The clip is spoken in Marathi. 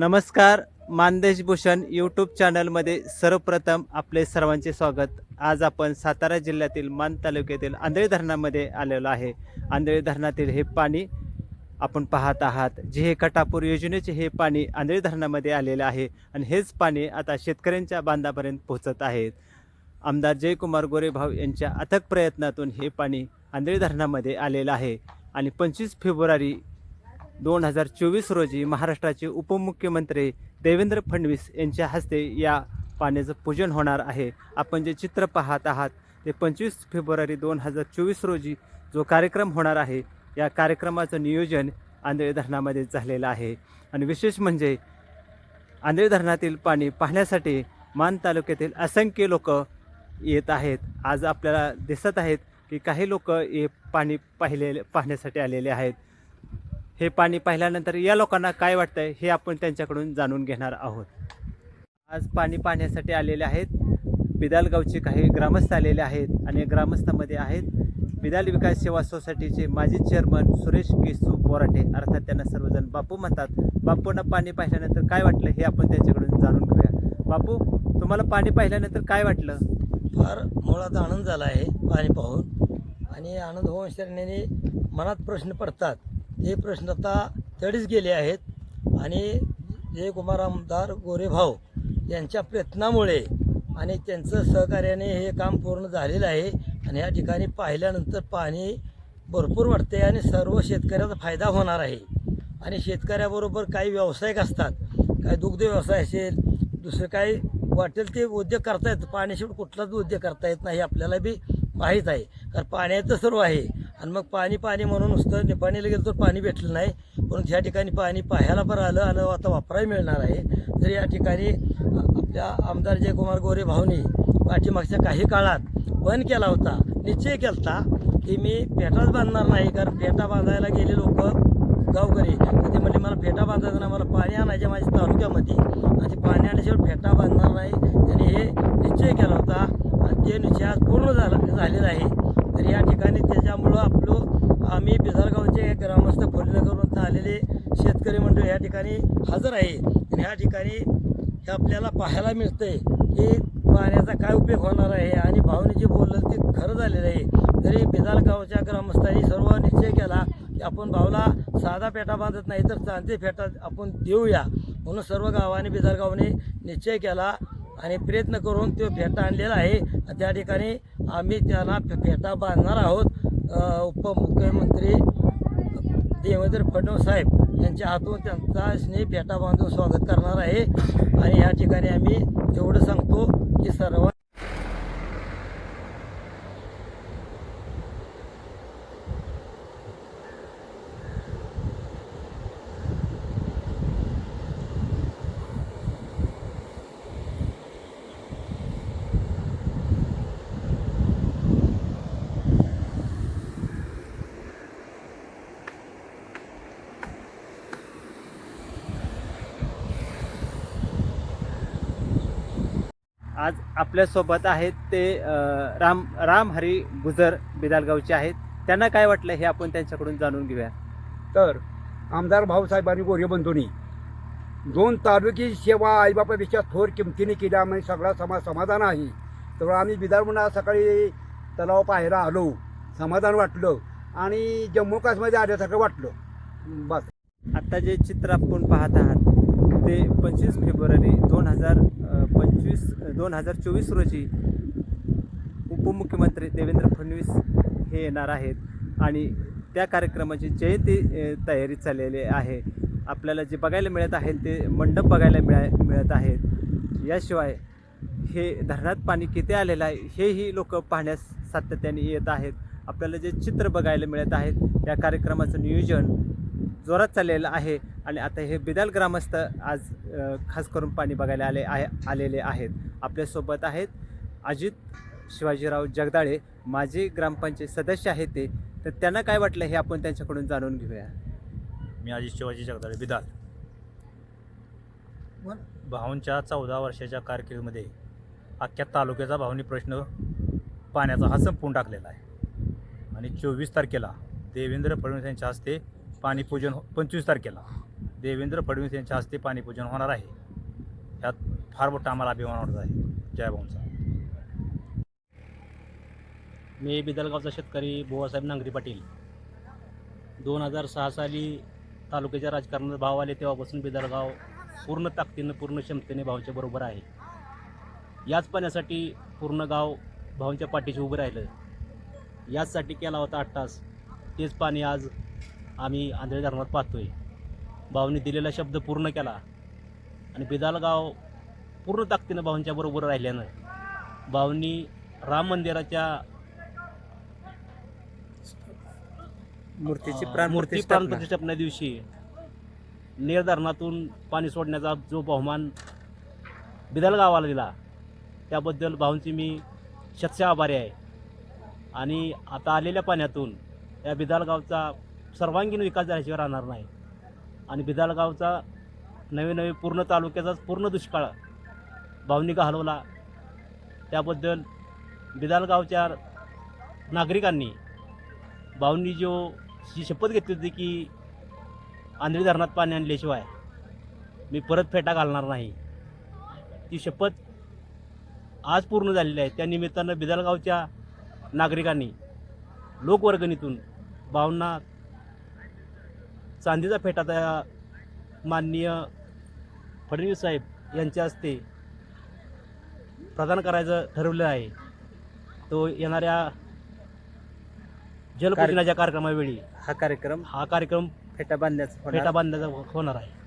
नमस्कार मानदेश भूषण यूट्यूब चॅनलमध्ये सर्वप्रथम आपले सर्वांचे स्वागत. आज आपण सातारा जिल्ह्यातील मान तालुक्यातील आंधळी धरणामध्ये आलेलो आहे. आंधळी धरणातील हे पाणी आपण पाहत आहात. जे हे कटापूर योजनेचे हे पाणी आंधळी धरणामध्ये आलेले आहे आणि हेच पाणी आता शेतकऱ्यांच्या बांधापर्यंत पोहोचत आहेत आमदार जयकुमार गोरेभाऊ यांच्या अथक प्रयत्नातून हे पाणी आंधळी धरणामध्ये आलेलं आहे आणि पंचवीस फेब्रुवारी दोन हजार चोवीस रोजी महाराष्ट्राचे उपमुख्यमंत्री देवेंद्र फडणवीस यांच्या हस्ते या पाण्याचं पूजन होणार आहे. आपण जे चित्र पाहत आहात ते पंचवीस फेब्रुवारी दोन हजार चोवीस रोजी जो कार्यक्रम होणार आहे या कार्यक्रमाचं नियोजन आंधळी धरणामध्ये झालेलं आहे. आणि विशेष म्हणजे आंधळी धरणातील पाणी पाहण्यासाठी मान तालुक्यातील असंख्य लोक येत आहेत. आज आपल्याला दिसत आहेत की काही लोक हे पाणी पाहिलेले पाहण्यासाठी आलेले आहेत. हे पाणी पाहिल्यानंतर या लोकांना काय वाटतंय हे आपण त्यांच्याकडून जाणून घेणार आहोत. आज पाणी पाहण्यासाठी आलेले आहेत. बिदालगावचे काही ग्रामस्थ आलेले आहेत आणि ग्रामस्थामध्ये आहेत. बिदाल विकास सेवा सोसायटीचे माजी चेअरमन सुरेश केसू बोराटे. अर्थात त्यांना सर्वजण बापू म्हणतात. बापूंना पाणी पाहिल्यानंतर काय वाटलं हे आपण त्यांच्याकडून जाणून घेऊया. बापू तुम्हाला पाणी पाहिल्यानंतर काय वाटलं? फार मुळात आनंद झाला आहे पाणी पाहून. आणि आनंद होऊन शरण्याने मनात प्रश्न पडतात. ते प्रश्न आता तडीच गेले आहेत. आणि जयकुमार आमदार गोरेभाऊ यांच्या प्रयत्नामुळे आणि त्यांचं सहकार्याने हे काम पूर्ण झालेलं आहे. आणि या ठिकाणी पाहिल्यानंतर पाणी भरपूर वाटते आणि सर्व शेतकऱ्याचा फायदा होणार आहे. आणि शेतकऱ्याबरोबर काही व्यावसायिक असतात. काही दुग्ध व्यवसाय असेल दुसरं काही वाटेल ते उद्योग करता येतं पाण्याशिवाय कुठलाच उद्योग करता येत नाही आपल्याला बी माहीत आहे. कारण पाण्याचं सर्व आहे. आणि मग पाणी पाणी म्हणून नुसतं निपाणीला गेलं तर पाणी भेटलं नाही. परंतु ह्या ठिकाणी पाणी पाहायला बरं आलं आलं आता वापरायला मिळणार आहे. तर या ठिकाणी आपल्या आमदार जयकुमार गोरे भाऊनी पाठीमागच्या काही काळात बंद केला होता निश्चय केला होता की मी पेटाच बांधणार नाही कारण पेटा बांधायला गेले लोक गावकरी. तर ते म्हणजे मला फेटा बांधायचा नाही मला पाणी आणायचे माझ्या तालुक्यामध्ये. आणि ते पाणी आणल्याशिवाय फेटा बांधणार नाही. त्याने हे निश्चय केला होता आणि ते निश्चय आज पूर्ण झाला झालेला आहे. तर या ठिकाणी त्याच्यामुळं आपलं आम्ही बिझारगावचे ग्रामस्थ करून आलेले शेतकरी मंडळ या ठिकाणी हजर आहे. आणि ह्या ठिकाणी हे आपल्याला पाहायला मिळतंय की पाण्याचा काय उपयोग होणार आहे आणि भावने जे बोललं ते खरं झालेलं आहे. तरी बेदाल ग्रामस्थांनी सर्व निश्चय केला की आपण भाऊला साधा पेटा बांधत नाही तर चांदी फेटा आपण देऊया. म्हणून सर्व गावाने बेदाल निश्चय केला आणि प्रयत्न करून तो फेटा आणलेला आहे. त्या ठिकाणी आम्ही त्याला फेटा बांधणार आहोत. उपमुख्यमंत्री देवेंद्र फडणवीस साहेब यांच्या हातून त्यांचा स्नेह फेटा बांधून स्वागत करणार आहे. आणि या ठिकाणी आम्ही एवढं सांगतो की सर्व आज आपल्यासोबत आहेत ते राम राम हरी गुजर बिदालगावचे आहेत. त्यांना काय वाटलं हे आपण त्यांच्याकडून जाणून घेऊया. तर आमदार भाऊसाहेबांनी गोरे बंधूंनी दोन तालुकी सेवा आईबापापेक्षा थोर किमतीने केल्यामुळे सगळा समाज समाधान आहे. तर आम्ही आज सकाळी तलाव पाहायला आलो. समाधान वाटलं आणि जम्मू काश्मीरमध्ये आल्यासारखं वाटलं. बस. आता जे चित्र आपण पाहत आहात ते पंचवीस फेब्रुवारी दोन हजार पंचवीस दोन हजार चोवीस रोजी उपमुख्यमंत्री देवेंद्र फडणवीस हे येणार आहेत. आणि त्या कार्यक्रमाची जयंती तयारी चाललेली आहे. आपल्याला जे बघायला मिळत आहे ते मंडप बघायला मिळा मिळत आहेत. याशिवाय हे धरणात पाणी किती आलेलं आहे हेही लोक पाहण्यास सातत्याने येत आहेत. आपल्याला जे चित्र बघायला मिळत आहेत या कार्यक्रमाचं नियोजन जोरात चाललेलं आहे. आणि आता हे बिदाल ग्रामस्थ आज खास करून पाणी बघायला आले आहे आलेले आहेत. आपल्यासोबत आहेत अजित शिवाजीराव जगदाळे माजी ग्रामपंचायत सदस्य आहेत ते. तर त्यांना काय वाटलं हे आपण त्यांच्याकडून जाणून घेऊया. मी अजित शिवाजी जगदाळे बिदाल. भाऊंच्या चौदा वर्षाच्या कारकिर्दीमध्ये अख्ख्या तालुक्याचा भावनी प्रश्न पाण्याचा हा संपवून टाकलेला आहे. आणि चोवीस तारखेला देवेंद्र फडणवीस यांच्या हस्ते पाणीपूजन हो- पंचवीस तारखेला. देवेंद्र फडणवीस यांच्या हस्ते पाणीपूजन होणार आहे. ह्यात फार मोठा आम्हाला अभिमान वाटत आहे. जयभाऊंचा मी बिदलगावचा शेतकरी बुवासाहेब नांगरी पाटील. दोन हजार सहा साली तालुक्याच्या राजकारणात भाव आले तेव्हापासून बिदलगाव पूर्ण ताकदीनं पूर्ण क्षमतेने भावांच्या बरोबर आहे. याच पाण्यासाठी पूर्ण गाव भावांच्या पाठीशी उभं राहिलं. याचसाठी केला होता आठ तास. तेच पाणी आज आम्ही आंधळी धरणात पाहतोय. भावनी दिलेला शब्द पूर्ण केला. आणि बिदालगाव पूर्ण ताकदीनं भावांच्या बरोबर राहिल्यानं भावनी राम मंदिराच्या मूर्तीची मूर्ती प्राण प्रतिष्ठापना दिवशी नेर धरणातून पाणी सोडण्याचा जो बहुमान बिदल गावाला दिला त्याबद्दल भाऊंची मी शतशे आभारी आहे. आणि आता आलेल्या पाण्यातून या बिदाल गावचा सर्वांगीण विकास झाल्याशिवाय राहणार नाही. आणि भिदालगावचा नवे नवे पूर्ण तालुक्याचाच पूर्ण दुष्काळ भावनी हलवला. त्याबद्दल बिदालगावच्या नागरिकांनी भावनी जो जी शपथ घेतली होती की आंधळी धरणात पाणी आणल्याशिवाय मी परत फेटा घालणार नाही. ती शपथ आज पूर्ण झालेली आहे. त्या निमित्तानं बिदालगावच्या नागरिकांनी लोकवर्गणीतून भावना चांदीचा फेटा त्या माननीय फडणवीस साहेब यांच्या हस्ते प्रदान करायचं ठरवलं आहे तो येणाऱ्या जलपूजनाच्या कार्यक्रमावेळी हा कार्यक्रम हा कार्यक्रम फेटा बांधण्याचा. फेटा बांधण्याचा होणार आहे